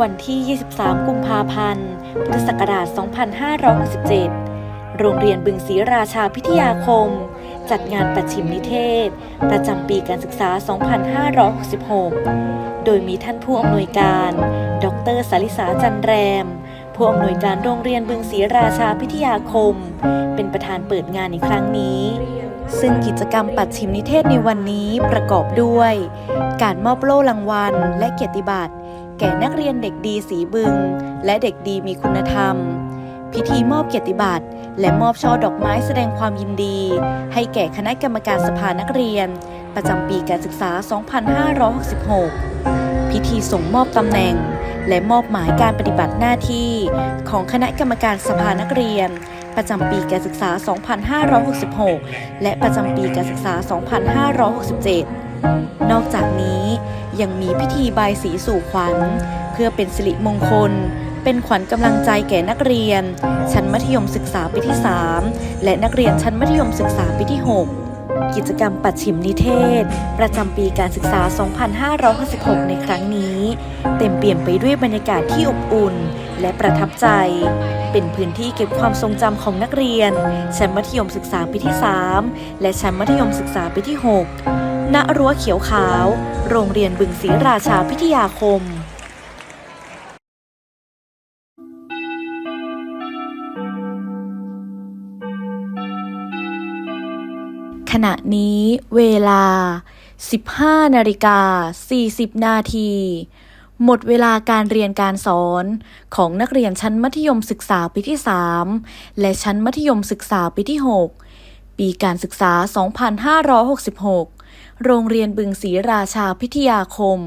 วันที่ 23 กุมภาพันธ์ พุทธศักราช 2567 โรงเรียนบึงศรีราชาพิทยาคม จัดงานปัจฉิมนิเทศ ประจำปีการศึกษา 2566 โดยมีท่านผู้อำนวยการ ดรสาริสาจันแรม ผู้อำนวยการโรงเรียนบึงศรีราชาพิทยาคม เป็นประธานเปิดงานในครั้งนี้ซึ่งกิจกรรมปัดชิมนิเทศในวันนี้ประกอบด้วย การมอบโล่รางวัลและเกียรติบัตร แก่นักเรียนเด็กดีสีบึง และเด็กดีมีคุณธรรม พิธีมอบเกียรติบัตร และมอบช่อดอกไม้แสดงความยินดี ให้แก่คณะกรรมการสภานักเรียน ประจำปีการศึกษา 2566 พิธีส่งมอบตำแหน่ง และมอบหมายการปฏิบัติหน้าที่ ของคณะกรรมการสภานักเรียน ประจำปีการศึกษา 2566 และประจำปีการศึกษา 2567 นอกจากนี้ ยังมีพิธีบายสีสู่ขวัญ เพื่อเป็นสิริมงคล เป็นขวัญกำลังใจแก่นักเรียน ชั้นมัธยมศึกษาปีที่ 3 และนักเรียนชั้นมัธยมศึกษาปีที่ 6 กิจกรรมปัดฉิมนิเทศ ประจำปีการศึกษา 2566 ในครั้งนี้ เต็มเปี่ยมไปด้วยบรรยากาศที่อบอุ่น และประทับใจเป็นพื้นที่เก็บความทรงจำของนักเรียน ชั้นมัธยมศึกษาปีที่ 3 และชั้นมัธยมศึกษาปีที่ 6 ณรั้วเขียวขาว โรงเรียนบึงศรีราชาพิทยาคมขณะนี้เวลา 15 นาฬิกา 40 นาที หมดเวลาการเรียนการสอนของนักเรียนชั้นมัธยมศึกษาปีที่ 3 และชั้นมัธยมศึกษาปีที่ 6 ปีการศึกษา 2566 โรงเรียนบึงศรีราชาพิทยาคม